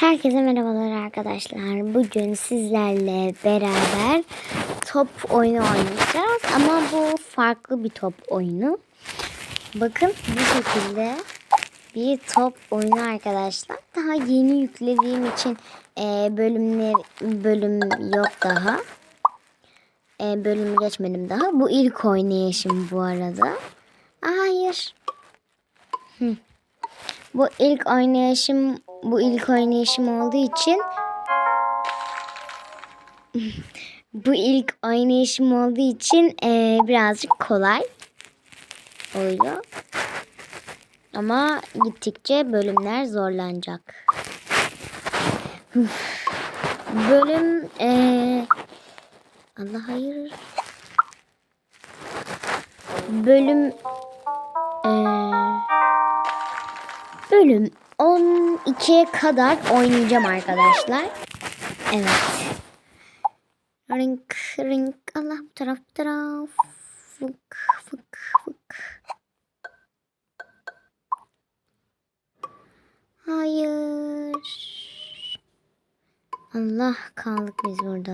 Herkese merhabalar arkadaşlar. Bugün sizlerle beraber top oyunu oynayacağız. Ama bu farklı bir top oyunu. Bakın bu şekilde bir top oyunu arkadaşlar. Daha yeni yüklediğim için e, bölümler bölüm yok daha. E, bölümü geçmedim daha. Bu ilk oynayışım bu arada. Hayır. Hı. Bu ilk oynayışım bu ilk oynayışım olduğu için bu ilk oynayışım olduğu için eee, birazcık kolay oluyor. Ama gittikçe bölümler zorlanacak. Bölüm eee, Allah hayır. Bölüm eee bölüm 12'ye kadar oynayacağım arkadaşlar. Evet. Rink rink Allah bu taraf bu taraf. Fık fık fık. Hayır. Allah kaldık biz burada.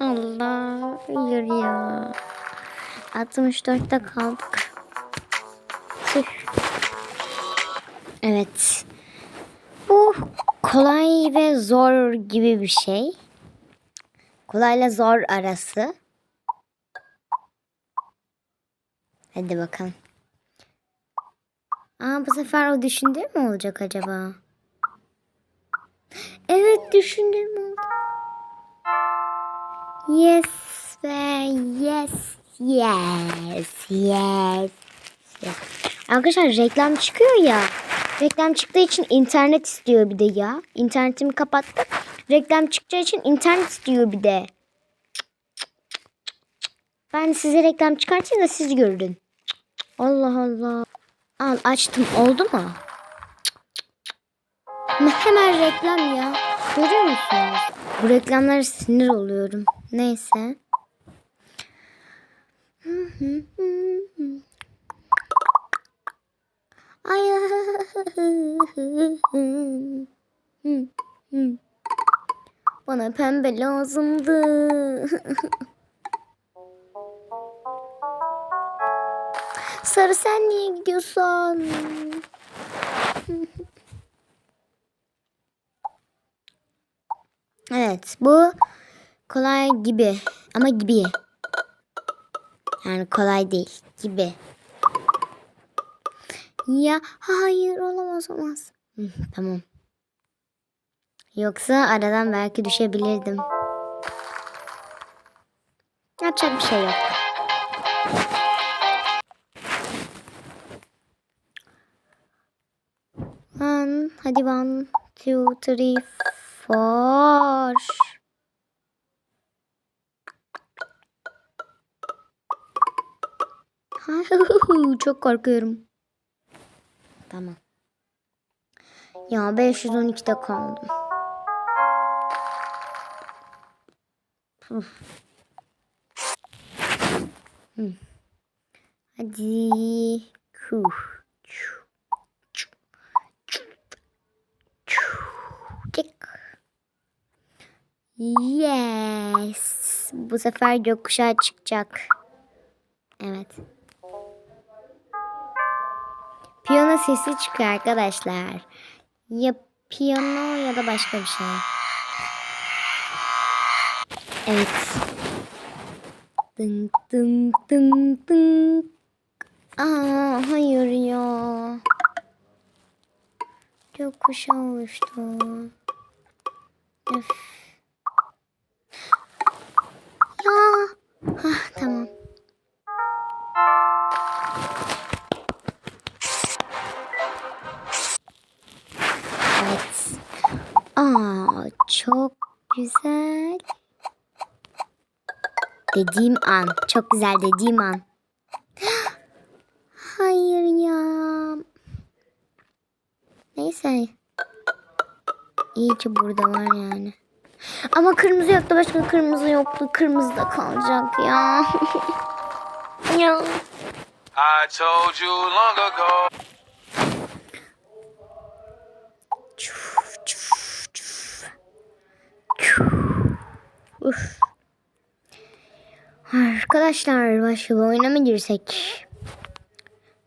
Allah hayır ya. 64'te kaldık. Evet. Bu kolay ve zor gibi bir şey. Kolayla zor arası. Hadi bakalım. Aa bu sefer o düşündüğüm mü olacak acaba? Evet düşündüğüm oldu. Yes ve yes, yes, yes. yes. Arkadaşlar reklam çıkıyor ya. Reklam çıktığı için internet istiyor bir de ya. İnternetimi kapattım. Reklam çıkacağı için internet istiyor bir de. Ben size reklam çıkartayım da siz görün. Allah Allah. Al açtım oldu mu? Hemen reklam ya. Görüyor musunuz? Bu reklamlara sinir oluyorum. Neyse. Bana pembe lazımdı. Sarı sen niye gidiyorsun? Evet bu kolay gibi ama gibi. Yani kolay değil gibi. Ya hayır olamaz olmaz. Hı, tamam. Yoksa aradan belki düşebilirdim. Yapacak bir şey yok. One, hadi one, two, three, four. Çok korkuyorum. Tamam. Ya 512'de kaldım. Hı. Hadi. Kuh. Çık. Yes. Bu sefer gökkuşağı çıkacak. Evet. Piyano sesi çıkıyor arkadaşlar. Ya piyano ya da başka bir şey. Evet. Dın dın dın dın. Aa hayır ya. Gökkuşağı oluştu. Öf. Ya. Hah, tamam. Aa çok güzel. Dediğim an. Çok güzel dediğim an. Hayır ya. Neyse. İyi ki burada var yani. Ama kırmızı yoktu. Başka kırmızı yoktu. Kırmızı da kalacak ya. ya. I told you long ago. Uf. Arkadaşlar başka bir oyuna mı girsek?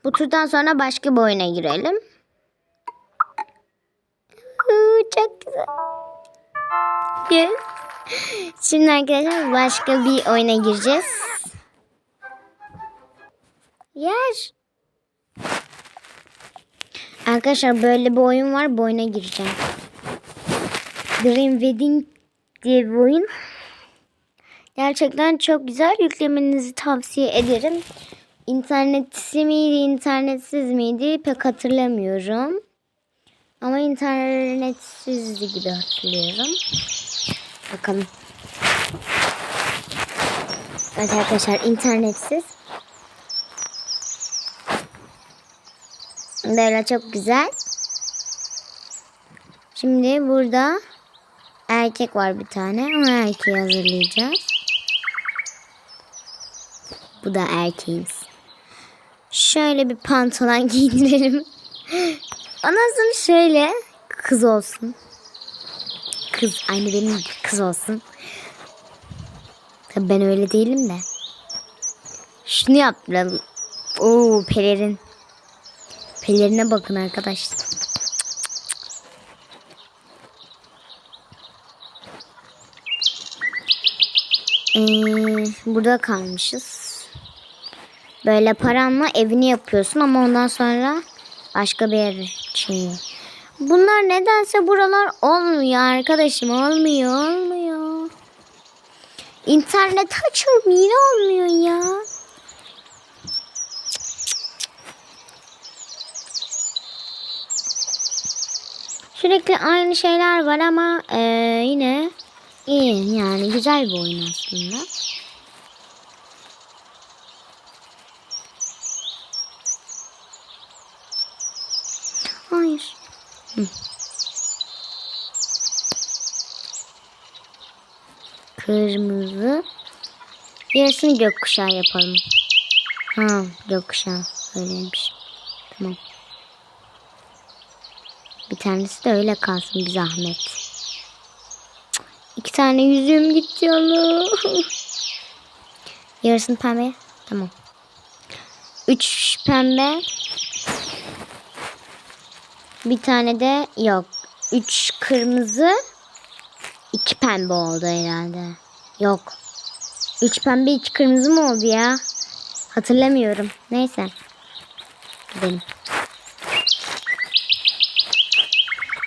Bu turdan sonra başka bir oyuna girelim. Çok güzel. Yes. Şimdi arkadaşlar başka bir oyuna gireceğiz. Yer. Arkadaşlar böyle bir oyun var. Bu oyuna gireceğim. Dream Wedding diye bir oyun. Gerçekten çok güzel. Yüklemenizi tavsiye ederim. İnternetsi miydi, internetsiz miydi pek hatırlamıyorum. Ama internetsizdi gibi hatırlıyorum. Bakalım. Evet arkadaşlar internetsiz. Böyle çok güzel. Şimdi burada erkek var bir tane. O erkeği hazırlayacağız. Bu da erkeğimiz. Şöyle bir pantolon giydirelim. Sonra şöyle kız olsun. Kız aynı benim kız olsun. Tabii ben öyle değilim de. Şunu yaptıralım. Oo pelerin. Pelerine bakın arkadaşlar. Ee, burada kalmışız. Böyle paranla evini yapıyorsun ama ondan sonra başka bir yer şey. Bunlar nedense buralar olmuyor arkadaşım. Olmuyor, olmuyor. İnternet açıyorum yine olmuyor ya. Sürekli aynı şeyler var ama eee, yine iyi yani güzel bir oyun aslında. Hayır. Hı. Kırmızı. Yarısını gökkuşağı yapalım. Ha gökkuşağı öyleymiş. Tamam. Bir tanesi de öyle kalsın bir zahmet. Cık, İki tane yüzüğüm gitti onu. Yarısını pembe. Tamam. Üç pembe. Bir tane de yok. Üç kırmızı. iki pembe oldu herhalde. Yok. Üç pembe iki kırmızı mı oldu ya? Hatırlamıyorum. Neyse. Gidelim.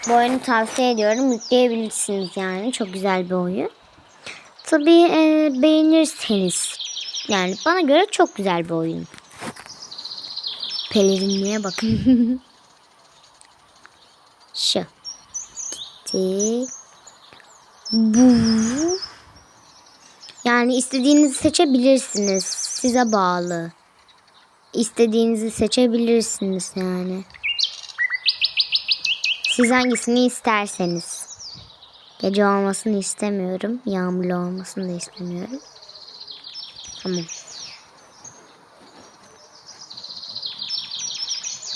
Bu oyunu tavsiye ediyorum. Yükleyebilirsiniz yani. Çok güzel bir oyun. Tabii e, beğenirseniz. Yani bana göre çok güzel bir oyun. Pelerinliğe bakın. Şu. Gitti. Bu. Yani istediğinizi seçebilirsiniz. Size bağlı. İstediğinizi seçebilirsiniz yani. Siz hangisini isterseniz. Gece olmasını istemiyorum. Yağmurlu olmasını da istemiyorum. Tamam.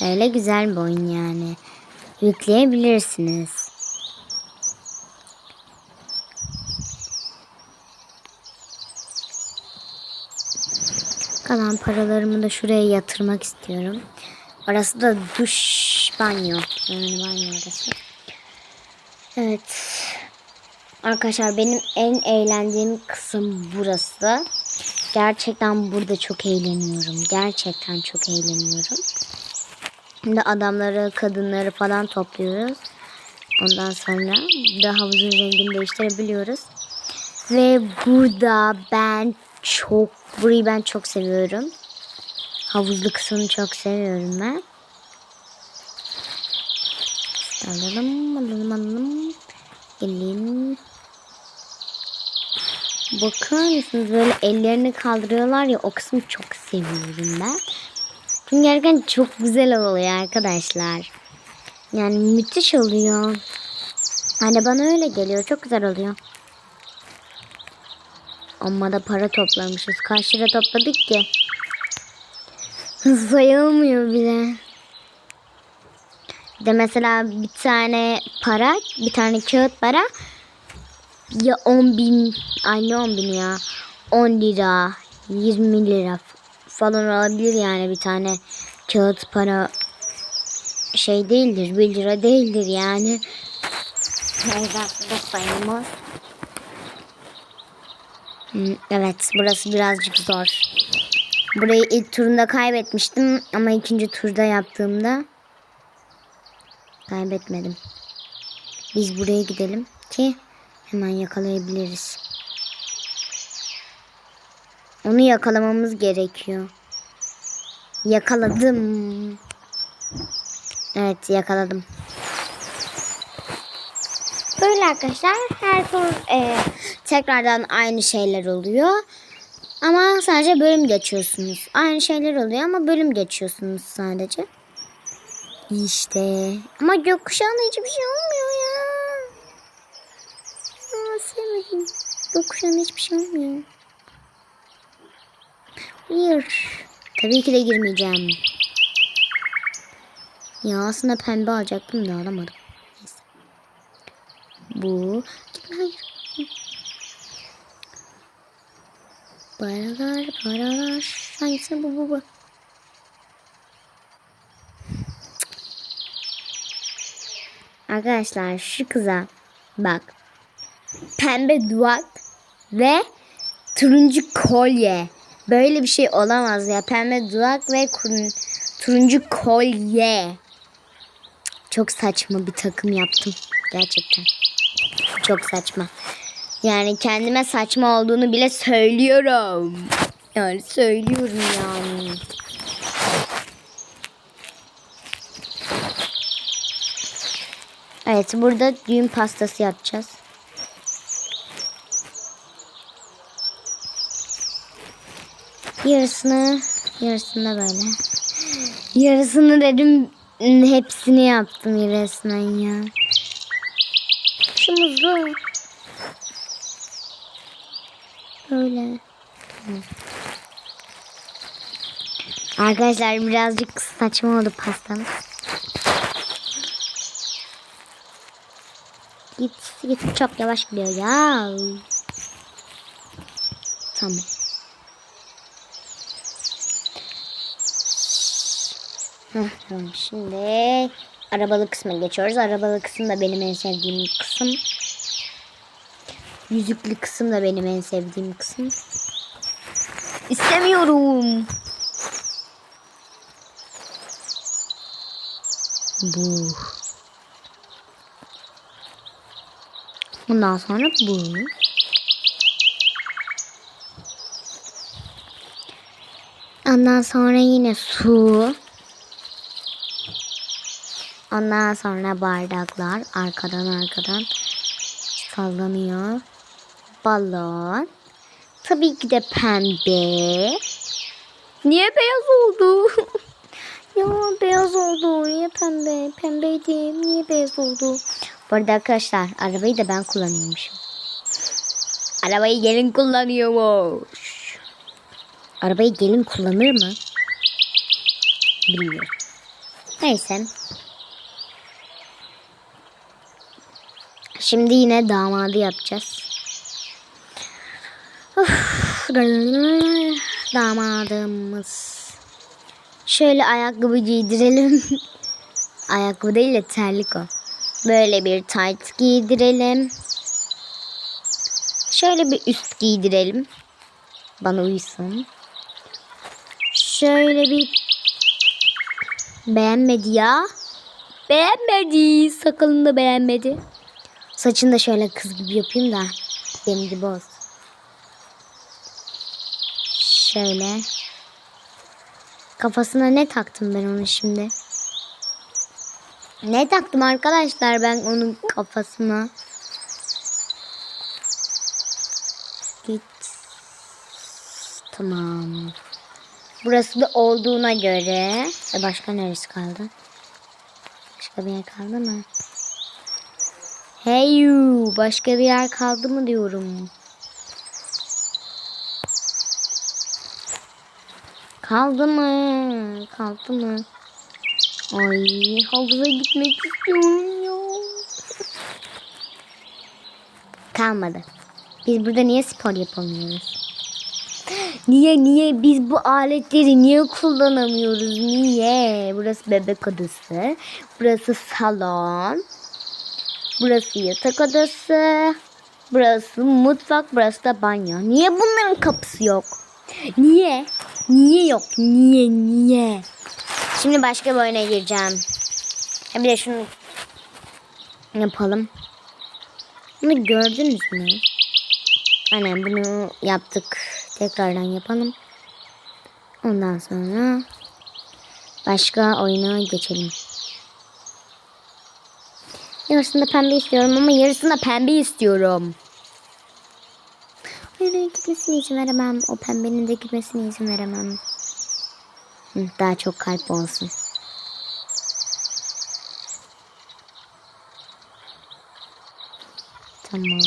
Öyle güzel bir oyun yani. Yükleyebilirsiniz. Kalan paralarımı da şuraya yatırmak istiyorum. Orası da duş banyo. Yani banyo orası. Evet. Arkadaşlar benim en eğlendiğim kısım burası. Gerçekten burada çok eğleniyorum. Gerçekten çok eğleniyorum. Şimdi adamları, kadınları falan topluyoruz. Ondan sonra da havuzun rengini değiştirebiliyoruz. Ve burada ben çok, burayı ben çok seviyorum. Havuzlu kısmını çok seviyorum ben. Alalım, alalım, alalım. Gelin. Bakar mısınız böyle ellerini kaldırıyorlar ya o kısmı çok seviyorum ben. Çünkü gerçekten çok güzel oluyor arkadaşlar. Yani müthiş oluyor. Hani bana öyle geliyor. Çok güzel oluyor. Amma da para toplamışız. Kaç lira topladık ki? Sayılmıyor bile. De mesela bir tane para, bir tane kağıt para ya 10 bin ay ne 10 bin ya 10 lira 20 lira falan olabilir yani bir tane kağıt para şey değildir 1 lira değildir yani. Neyse aslında sayılmaz. Evet burası birazcık zor. Burayı ilk turunda kaybetmiştim ama ikinci turda yaptığımda kaybetmedim. Biz buraya gidelim ki hemen yakalayabiliriz. Onu yakalamamız gerekiyor. Yakaladım. Evet yakaladım. Böyle arkadaşlar her tur e, tekrardan aynı şeyler oluyor. Ama sadece bölüm geçiyorsunuz. Aynı şeyler oluyor ama bölüm geçiyorsunuz sadece. İşte. Ama gökkuşağında hiçbir şey olmuyor ya. Aa, sevmedim. Gökkuşağında hiçbir şey olmuyor. Hayır. Tabii ki de girmeyeceğim. Ya aslında pembe alacaktım da alamadım. Neyse. Bu. Hayır. Paralar paralar. Hangisi bu bu bu? Arkadaşlar şu kıza bak. Pembe duvak ve turuncu kolye. Böyle bir şey olamaz ya. Pembe duvak ve turuncu kolye. Çok saçma bir takım yaptım. Gerçekten. Çok saçma. Yani kendime saçma olduğunu bile söylüyorum. Yani söylüyorum yani. Evet burada düğün pastası yapacağız. Yarısını yarısını böyle. Yarısını dedim hepsini yaptım resmen ya. Şu muzlu. Böyle. Arkadaşlar birazcık saçma oldu pastamız. Git git çok yavaş gidiyor ya. Tamam. Heh, tamam şimdi arabalı kısma geçiyoruz. Arabalı kısım da benim en sevdiğim kısım. Yüzüklü kısım da benim en sevdiğim kısım. İstemiyorum. Bu. Bundan sonra bu. Ondan sonra yine su. Ondan sonra bardaklar arkadan arkadan sallanıyor. Balon. Tabii ki de pembe. Niye beyaz oldu? ya beyaz oldu. Niye pembe? Pembeydi. Niye beyaz oldu? Bu arada arkadaşlar arabayı da ben kullanıyormuşum. Arabayı gelin kullanıyormuş. Arabayı gelin kullanır mı? Bilmiyorum. Neyse. Şimdi yine damadı yapacağız. Of. Damadımız. Şöyle ayakkabı giydirelim. ayakkabı değil de terlik o. Böyle bir tight giydirelim. Şöyle bir üst giydirelim. Bana uysun. Şöyle bir beğenmedi ya. Beğenmedi. Sakalını da beğenmedi. Saçını da şöyle kız gibi yapayım da benim gibi olsun. Şöyle. Kafasına ne taktım ben onu şimdi? Ne taktım arkadaşlar ben onun kafasına? Git. Tamam. Burası da olduğuna göre. E başka neresi kaldı? Başka bir yer kaldı mı? Hey. Başka bir yer kaldı mı diyorum. Kaldı mı? Kaldı mı? Ay havuza gitmek istiyorum ya. Kalmadı. Biz burada niye spor yapamıyoruz? Niye niye biz bu aletleri niye kullanamıyoruz? Niye? Burası bebek odası. Burası salon. Burası yatak odası. Burası mutfak. Burası da banyo. Niye bunların kapısı yok? Niye? Niye yok? Niye? Niye? Şimdi başka bir oyuna gireceğim. Bir de şunu yapalım. Bunu gördünüz mü? Aynen bunu yaptık. Tekrardan yapalım. Ondan sonra başka oyuna geçelim. Yarısında pembe istiyorum ama yarısında pembe istiyorum. Hayır gitmesine izin veremem. O pembenin de gitmesine izin veremem. Daha çok kalp olsun. Tamam.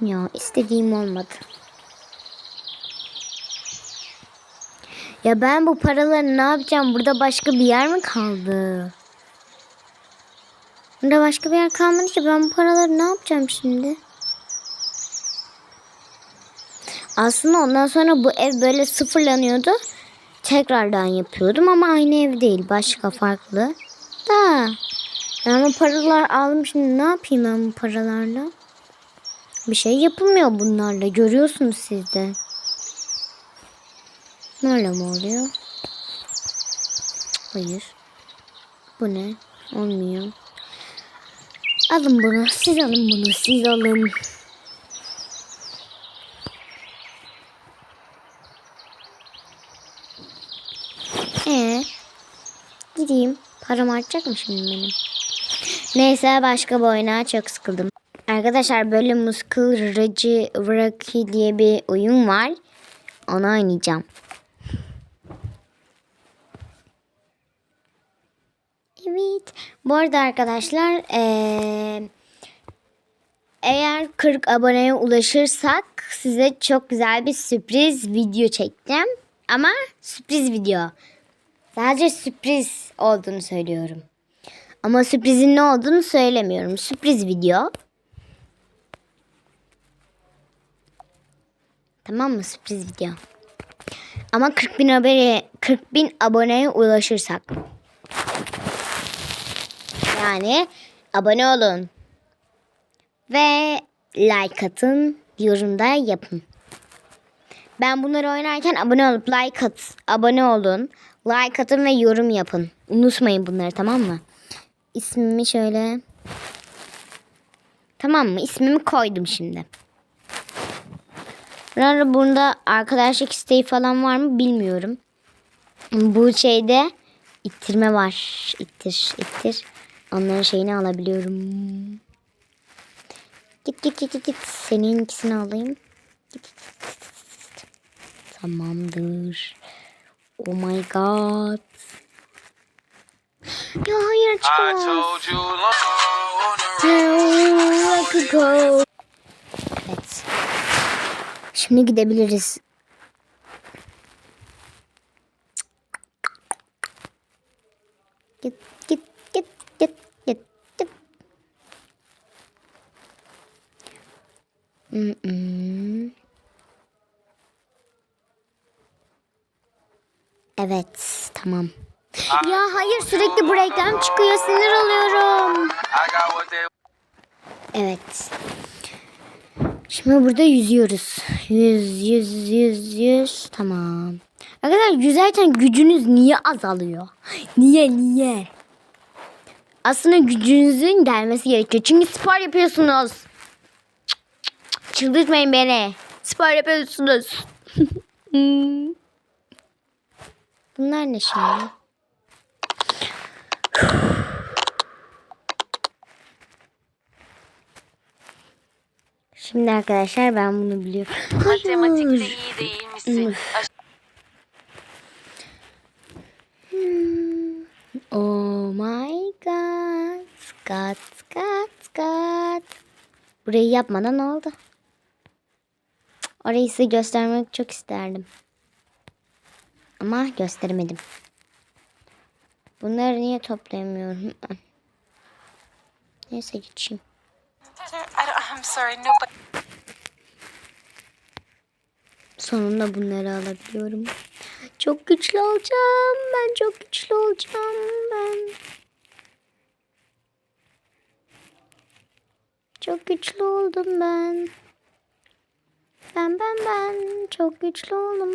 Ya istediğim olmadı. Ya ben bu paraları ne yapacağım? Burada başka bir yer mi kaldı? Burada başka bir yer kalmadı ki ben bu paraları ne yapacağım şimdi? Aslında ondan sonra bu ev böyle sıfırlanıyordu. Tekrardan yapıyordum ama aynı ev değil. Başka farklı. Da. Ben bu paralar aldım şimdi ne yapayım ben bu paralarla? Bir şey yapılmıyor bunlarla. Görüyorsunuz siz de. Böyle mi oluyor? Hayır. Bu ne? Olmuyor. Alın bunu. Siz alın bunu. Siz alın. Ee, gideyim. Param artacak mı şimdi benim? Neyse başka bir oyuna çok sıkıldım. Arkadaşlar böyle Muskul Raci Rocky diye bir oyun var. Onu oynayacağım. Evet. Bu arada arkadaşlar eğer 40 aboneye ulaşırsak size çok güzel bir sürpriz video çekeceğim. Ama sürpriz video. Sadece sürpriz olduğunu söylüyorum. Ama sürprizin ne olduğunu söylemiyorum. Sürpriz video. Tamam mı? Sürpriz video. Ama 40 bin abone 40 bin aboneye ulaşırsak. Yani abone olun. Ve like atın. Yorumda yapın. Ben bunları oynarken abone olup like at, abone olun. Like atın ve yorum yapın. Unutmayın bunları tamam mı? İsmimi şöyle. Tamam mı? İsmimi koydum şimdi. Burada bunda arkadaşlık isteği falan var mı bilmiyorum. Bu şeyde ittirme var. İttir, ittir. Onların şeyini alabiliyorum. Git git git git git. Senin ikisini alayım. Git, git, git, git. Tamamdır. Oh my god. Ya hayır I çıkamaz. Evet. Şimdi gidebiliriz. Git git git git git git. Evet, tamam. Ya hayır sürekli bu reklam çıkıyor sinir they Evet. Şimdi burada yüzüyoruz. Yüz, yüz, yüz, yüz. Tamam. Arkadaşlar yüzerken gücünüz niye azalıyor? Niye, niye? Aslında gücünüzün gelmesi gerekiyor. Çünkü spor yapıyorsunuz. Çıldırtmayın beni. Spor yapıyorsunuz. Hmm. Bunlar ne şimdi? Şimdi arkadaşlar ben bunu biliyorum. Matematikte iyi değil misin? Oh my god. Skat skat skat. Burayı yapmadan oldu. Orayı size göstermek çok isterdim. Ama gösteremedim. Bunları niye toplayamıyorum? Neyse geçeyim. Sonunda bunları alabiliyorum. Çok güçlü olacağım. Ben çok güçlü olacağım. Ben. Çok güçlü oldum ben. Ben ben ben çok güçlü oldum.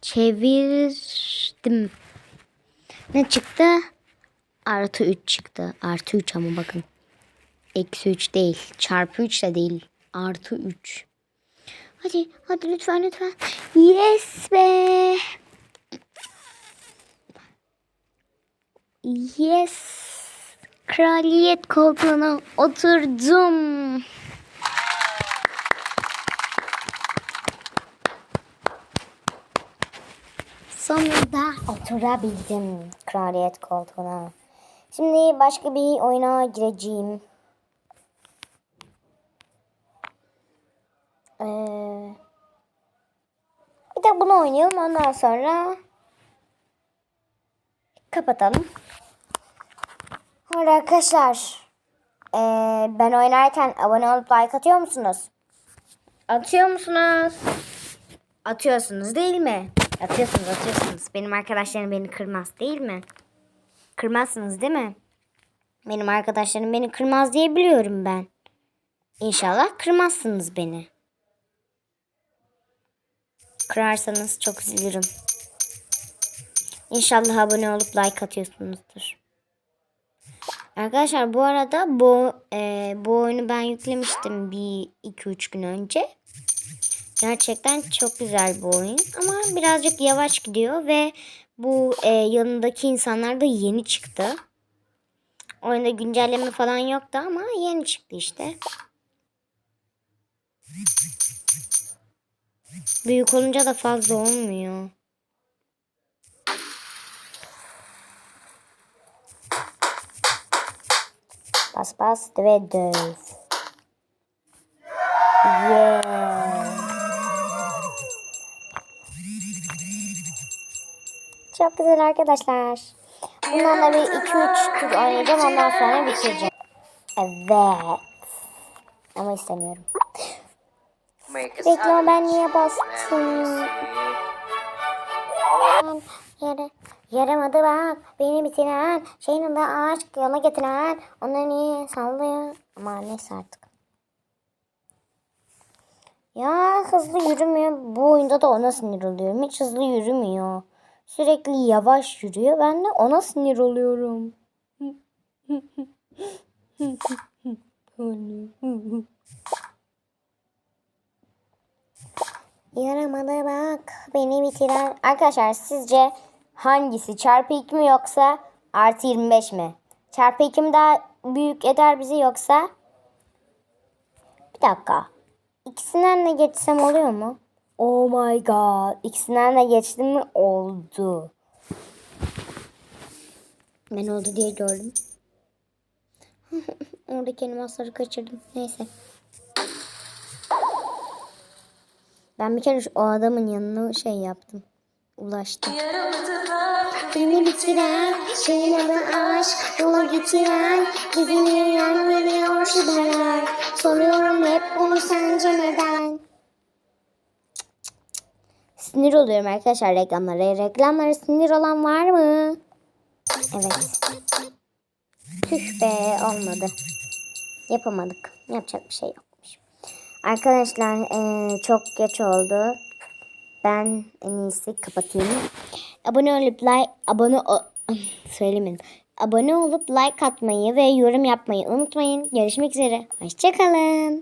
Çevirdim. Ne çıktı? Artı 3 çıktı. Artı 3 ama bakın. Eksi 3 değil. Çarpı 3 de değil. Artı 3. Hadi, hadi lütfen lütfen. Yes be. Yes. Kraliyet koltuğuna oturdum. Sonunda oturabildim kraliyet koltuğuna. Şimdi başka bir oyuna gireceğim. Ee, bir de bunu oynayalım ondan sonra kapatalım. Arkadaşlar. ee, ben oynarken abone olup like atıyor musunuz? Atıyor musunuz? Atıyorsunuz değil mi? Atıyorsunuz atıyorsunuz. Benim arkadaşlarım beni kırmaz değil mi? Kırmazsınız değil mi? Benim arkadaşlarım beni kırmaz diye biliyorum ben. İnşallah kırmazsınız beni. Kırarsanız çok üzülürüm. İnşallah abone olup like atıyorsunuzdur. Arkadaşlar bu arada bu e, bu oyunu ben yüklemiştim bir 2-3 gün önce. Gerçekten çok güzel bu oyun ama birazcık yavaş gidiyor ve bu e, yanındaki insanlar da yeni çıktı. Oyunda güncelleme falan yoktu ama yeni çıktı işte. Büyük olunca da fazla olmuyor. Bas bas ve döv. Yeah. Çok güzel arkadaşlar. Bundan da bir 2-3 tur oynayacağım ondan sonra bitireceğim. Evet. Ama istemiyorum. Reklam ben niye bastım? Yere, yaramadı bak beni bitiren şeyin de aşk yana getiren onları niye sallıyor ama neyse artık. Ya hızlı yürümüyor. Bu oyunda da ona sinir oluyorum. Hiç hızlı yürümüyor. Sürekli yavaş yürüyor. Ben de ona sinir oluyorum. Yaramadı bak beni bitiren. Arkadaşlar sizce hangisi? Çarpı 2 mi yoksa artı 25 mi? Çarpı 2 mi daha büyük eder bizi yoksa? Bir dakika. İkisinden de geçsem oluyor mu? Oh my god. İkisinden de geçtim mi? Oldu. Ben oldu diye gördüm. Oradaki animasları kaçırdım. Neyse. Ben bir kere o adamın yanına şey yaptım. Ulaştım. Beni bitiren, şeyin adı aşk, yola getiren, bizimle yan veriyor şüpheler. Soruyorum hep bunu sence neden? Sinir oluyorum arkadaşlar reklamlara. Reklamlara sinir olan var mı? Evet. Tüh be olmadı. Yapamadık. Yapacak bir şey yokmuş. Arkadaşlar eee, çok geç oldu. Ben en iyisi kapatayım. Abone olup like abone o söylemeyin. Abone olup like atmayı ve yorum yapmayı unutmayın. Görüşmek üzere. Hoşçakalın.